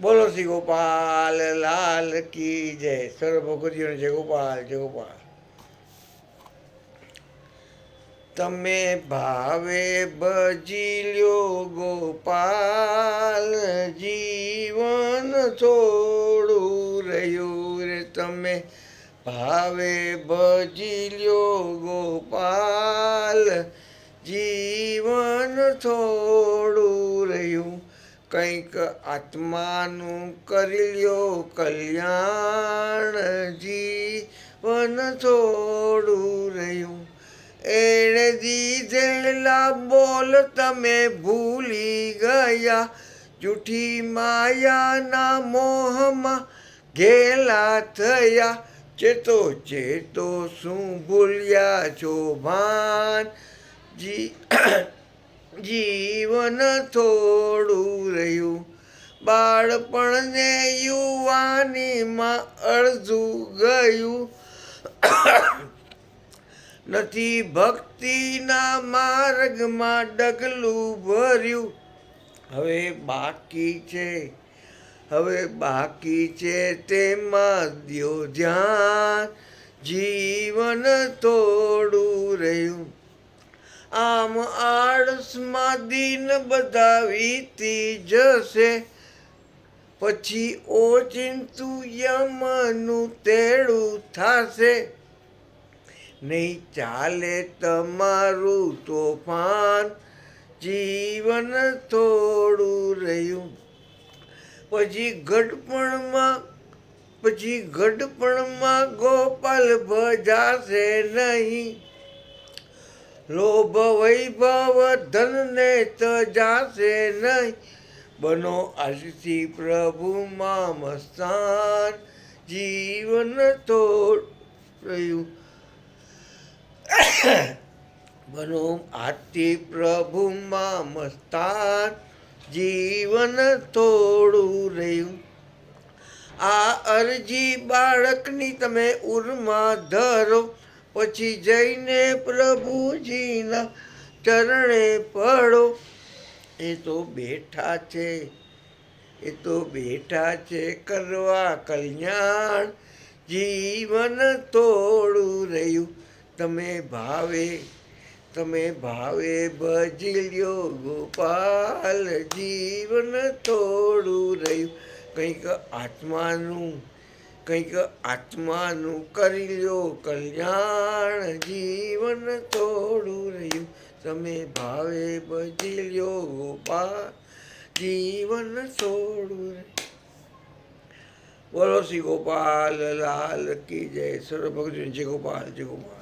બોલો શ્રી ગોપાલ, લાલ કી જય. સર્વ ભગવતીઓને જય ગોપાલ જય ગોપાલ. તમે ભાવે ભજી લ્યો ગોપાલ જીવન થોડું રહ્યું રે. તમે ભાવે ભજી લ્યો ગોપાલ જીવન રહ્યું કંઈક આત્માનું કરી લ્યો કલ્યાણ જીવન થોડું રહ્યું. એણે દીધેલા બોલ તમે ભૂલી ગયા. જૂઠી માયાના મોહમાં ઘેલા થયા. ચેતો ચેતો શું ભૂલ્યા છો ભાન જી જીવન થોડું રહ્યું. બાળપણને યુવાનીમાં અડધું ગયું. નથી ભક્તિના માર્ગમાં ડગલું ભર્યું. હવે બાકી છે, હવે બાકી છે તેમાં દ્યો ધ્યાન. જીવન થોડું રહ્યું. આમ આળસમાં દિન બધા વીતી જશે પછી ઓચિંતું યમનું તેડું થશે. નહીં ચાલે તમારું તોફાન, જીવન થોડું રહ્યું. પછી ગઢપણમાં પછી ગઢપણમાં ગોપાલ ભજાશે નહીં. લોભ વૈભવ, ધનને જાશે નહીં. બનો આશથી પ્રભુમાં મસ્તાન, જીવન તો રહ્યું. બનો આથી પ્રભુમાં મસ્તાન, જીવન થોડું રહ્યું. આ અરજી બાળકની તમે ઉર્મા ધરો. પછી જઈને પ્રભુજીના ચરણે પડો. એ તો બેઠા છે, એ તો બેઠા છે કરવા કલ્યાણ જીવન થોડું રહ્યું. તમે ભાવે તમે ભાવે ભજી લ્યો ગોપાલ, જીવન થોડું રહ્યું. કંઈક આત્માનું કંઈક આત્માનું કરી લ્યો, કલ્યાણ જીવન થોડું રહ્યું. તમે ભાવે ભજી લ્યો, ગોપા, જીવન થોડું બોલો શ્રી ગોપાલ લાલ કી જય. સર્વ ભગવાન જય ગોપાલ જય ગોપાલ.